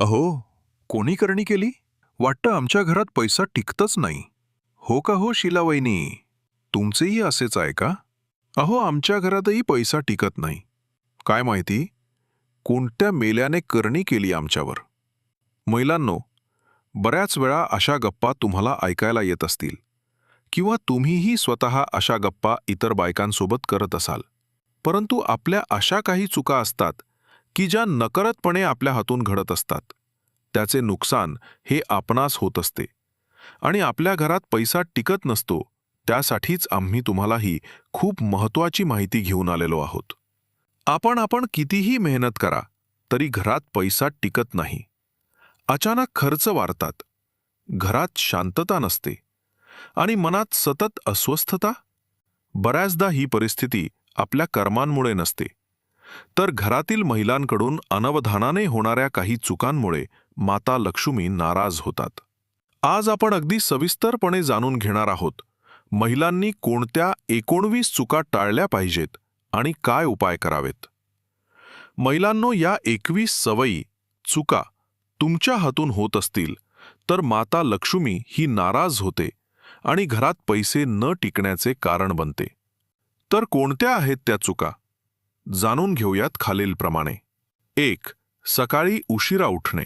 अहो कोणी करणी केली? वाटतं आमच्या घरात पैसा टिकतच नाही. हो का हो शिलावैनी तुमचेही असेच आहे का? अहो आमच्या घरातही पैसा टिकत नाही. काय माहिती? कोणत्या मेल्याने करणी केली आमच्यावर? महिलांनो बऱ्याच वेळा अशा गप्पा तुम्हाला ऐकायला येत असतील. किंवा तुम्हीही स्वतः अशा गप्पा इतर बायकांसोबत करत असाल. परंतु आपल्या अशा काही चुका असतात की ज्या नकरतपणे आपल्या हातून घडत असतात. त्याचे नुकसान हे आपणास होत असते. आणि आपल्या घरात पैसा टिकत नसतो त्यासाठीच आम्ही तुम्हालाही खूप महत्वाची माहिती घेऊन आलेलो आहोत. आपण आपण कितीही मेहनत करा तरी घरात पैसा टिकत नाही. अचानक खर्च वाढतात. घरात शांतता नसते. आणि मनात सतत अस्वस्थता? बऱ्याचदा ही परिस्थिती आपल्या कर्मांमुळे नसते. तर घरातील महिलांकडून अनवधानाने होणाऱ्या काही चुकांमुळे माता लक्ष्मी नाराज होतात. आज आपण अगदी सविस्तरपणे जाणून घेणार आहोत महिलांनी कोणत्या एकोणवीस चुका टाळल्या पाहिजेत आणि काय उपाय करावेत. महिलांनो या एकवीस सवयी चुका तुमच्या हातून होत असतील तर माता लक्ष्मी ही नाराज होते आणि घरात पैसे न टिकण्याचे कारण बनते. तर कोणत्या आहेत त्या चुका? जाणून घेऊयात खालीलप्रमाणे. एक सकाळी उशिरा उठणे.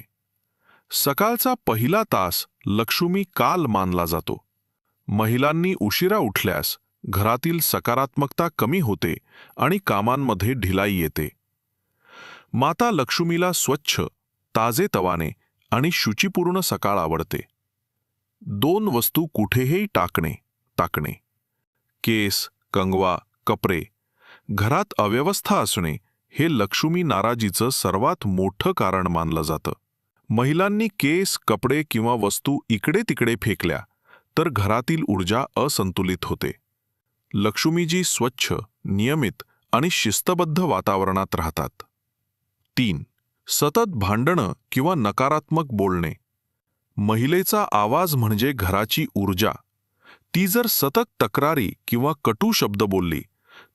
सकाळचा पहिला तास लक्ष्मी काल मानला जातो. महिलांनी उशिरा उठल्यास घरातील सकारात्मकता कमी होते आणि कामांमध्ये ढिलाई येते. माता लक्ष्मीला स्वच्छ ताजेतवाने आणि शुचीपूर्ण सकाळ आवडते. दोन वस्तू कुठेही टाकणे टाकणे. केस कंगवा कपडे घरात अव्यवस्था असणे हे लक्ष्मी नाराजीचं सर्वात मोठं कारण मानलं जातं. महिलांनी केस कपडे किंवा वस्तू इकडे तिकडे फेकल्या तर घरातील ऊर्जा असंतुलित होते. लक्ष्मीजी स्वच्छ नियमित आणि शिस्तबद्ध वातावरणात राहतात. तीन सतत भांडणं किंवा नकारात्मक बोलणे. महिलेचा आवाज म्हणजे घराची ऊर्जा. ती जर सतत तक्रारी किंवा कटू शब्द बोलली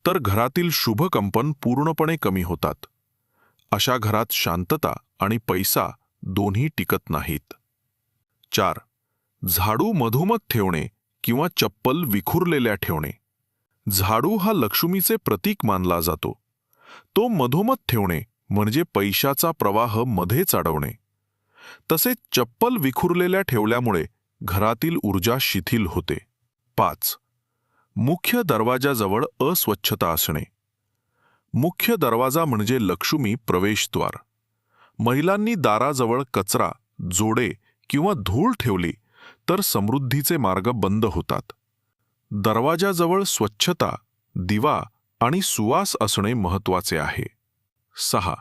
तर घरातील शुभकंपन पूर्णपणे कमी होतात. अशा घरात शांतता आणि पैसा दोन्ही टिकत नाहीत. चार. झाडू मधोमध ठेवणे किंवा चप्पल विखुरलेल्या ठेवणे. झाडू हा लक्ष्मीचे प्रतीक मानला जातो. तो मधोमध ठेवणे म्हणजे पैशाचा प्रवाहमध्ये चाडवणे तसेच चप्पल विखुरलेल्या ठेवल्यामुळे घरातील ऊर्जा शिथिल होते. पाच. मुख्य दरवाजाजवळ अस्वच्छता असणे. मुख्य दरवाजा म्हणजे लक्ष्मी प्रवेशद्वार. महिलांनी दाराजवळ कचरा जोडे किंवा धूळ ठेवली तर समृद्धीचे मार्ग बंद होतात. दरवाजाजवळ स्वच्छता दिवा आणि सुवास असणे महत्त्वाचे आहे. सहा.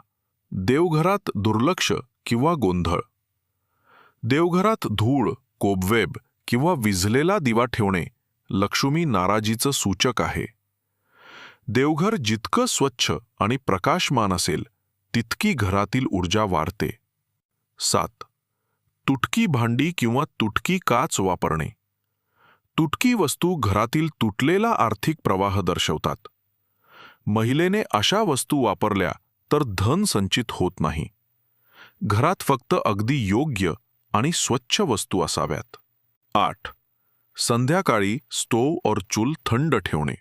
देवघरात दुर्लक्ष किंवा गोंधळ. देवघरात धूळ कोबवेब किंवा विझलेला दिवा ठेवणे लक्ष्मी नाराजीचं सूचक आहे. देवघर जितकं स्वच्छ आणि प्रकाशमान असेल तितकी घरातील ऊर्जा वाढते. सात. तुटकी भांडी किंवा तुटकी काच वापरणे. तुटकी वस्तू घरातील तुटलेला आर्थिक प्रवाह दर्शवतात. महिलेने अशा वस्तू वापरल्या तर धन संचित होत नाही. घरात फक्त अगदी योग्य आणि स्वच्छ वस्तू असाव्यात. आठ. संध्याकाळी स्टोव और चूल थंड ठेवणे.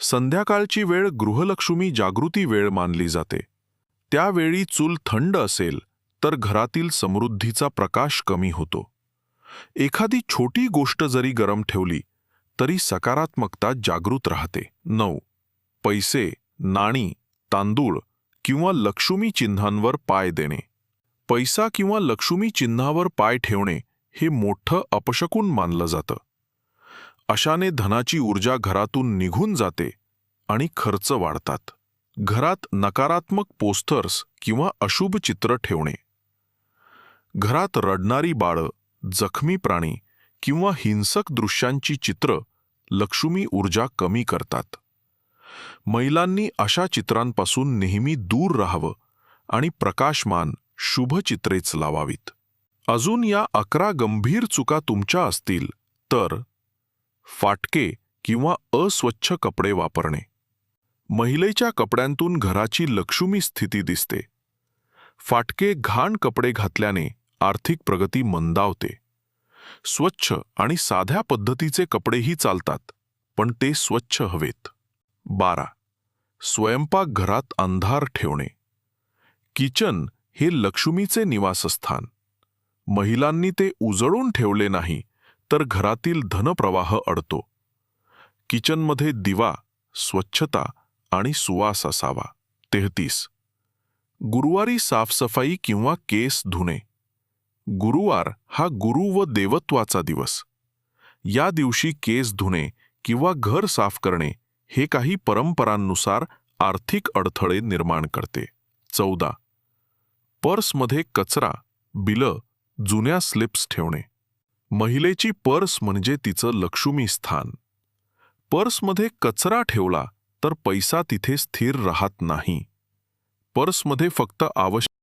संध्याकाळची वेळ गृहलक्ष्मी जागृती वेळ मानली जाते. त्यावेळी चूल थंड असेल तर घरातील समृद्धीचा प्रकाश कमी होतो. एखादी छोटी गोष्ट जरी गरम ठेवली तरी सकारात्मकता जागृत राहते. नऊ. पैसे नाणी तांदूळ किंवा लक्ष्मी चिन्हांवर पाय देणे. पैसा किंवा लक्ष्मी चिन्हावर पाय ठेवणे हे मोठं अपशकून मानलं जातं. अशाने धनाची ऊर्जा घरातून निघून जाते आणि खर्च वाढतात. घरात नकारात्मक पोस्टर्स किंवा अशुभ चित्र ठेवणे. घरात रडणारी बाळं जखमी प्राणी किंवा हिंसक दृश्यांची चित्र लक्ष्मी ऊर्जा कमी करतात. महिलांनी अशा चित्रांपासून नेहमी दूर राहावं आणि प्रकाशमान शुभ चित्रेच लावावीत. अजून या अकरा गंभीर चुका तुमच्या असतील तर फाटके किंवा अस्वच्छ कपडे वापरणे. महिलेच्या कपड्यांतून घराची लक्ष्मी स्थिती दिसते. फाटके घाण कपडे घातल्याने आर्थिक प्रगती मंदावते. स्वच्छ आणि साध्या पद्धतीचे कपडेही चालतात पण ते स्वच्छ हवेत. बारा. स्वयंपाकघरात अंधार ठेवणे. किचन हे लक्ष्मीचे निवासस्थान. महिलांनी ते उजळून ठेवले नाही तर घरातील धनप्रवाह अडतो. किचनमध्ये दिवा स्वच्छता आणि सुवास असावा. तेहतीस. गुरुवारी साफसफाई किंवा केस धुणे. गुरुवार हा गुरु व देवत्वाचा दिवस. या दिवशी केस धुणे किंवा घर साफ करणे हे काही परंपरांनुसार आर्थिक अडथळे निर्माण करते. चौदा. पर्समध्ये कचरा बिलं जुन्या स्लिप्स ठेवणे. महिलेची पर्स म्हणजे तिचं लक्ष्मी स्थान. पर्समध्ये कचरा ठेवला तर पैसा तिथे स्थिर राहत नाही. पर्समध्ये फक्त आवश्यक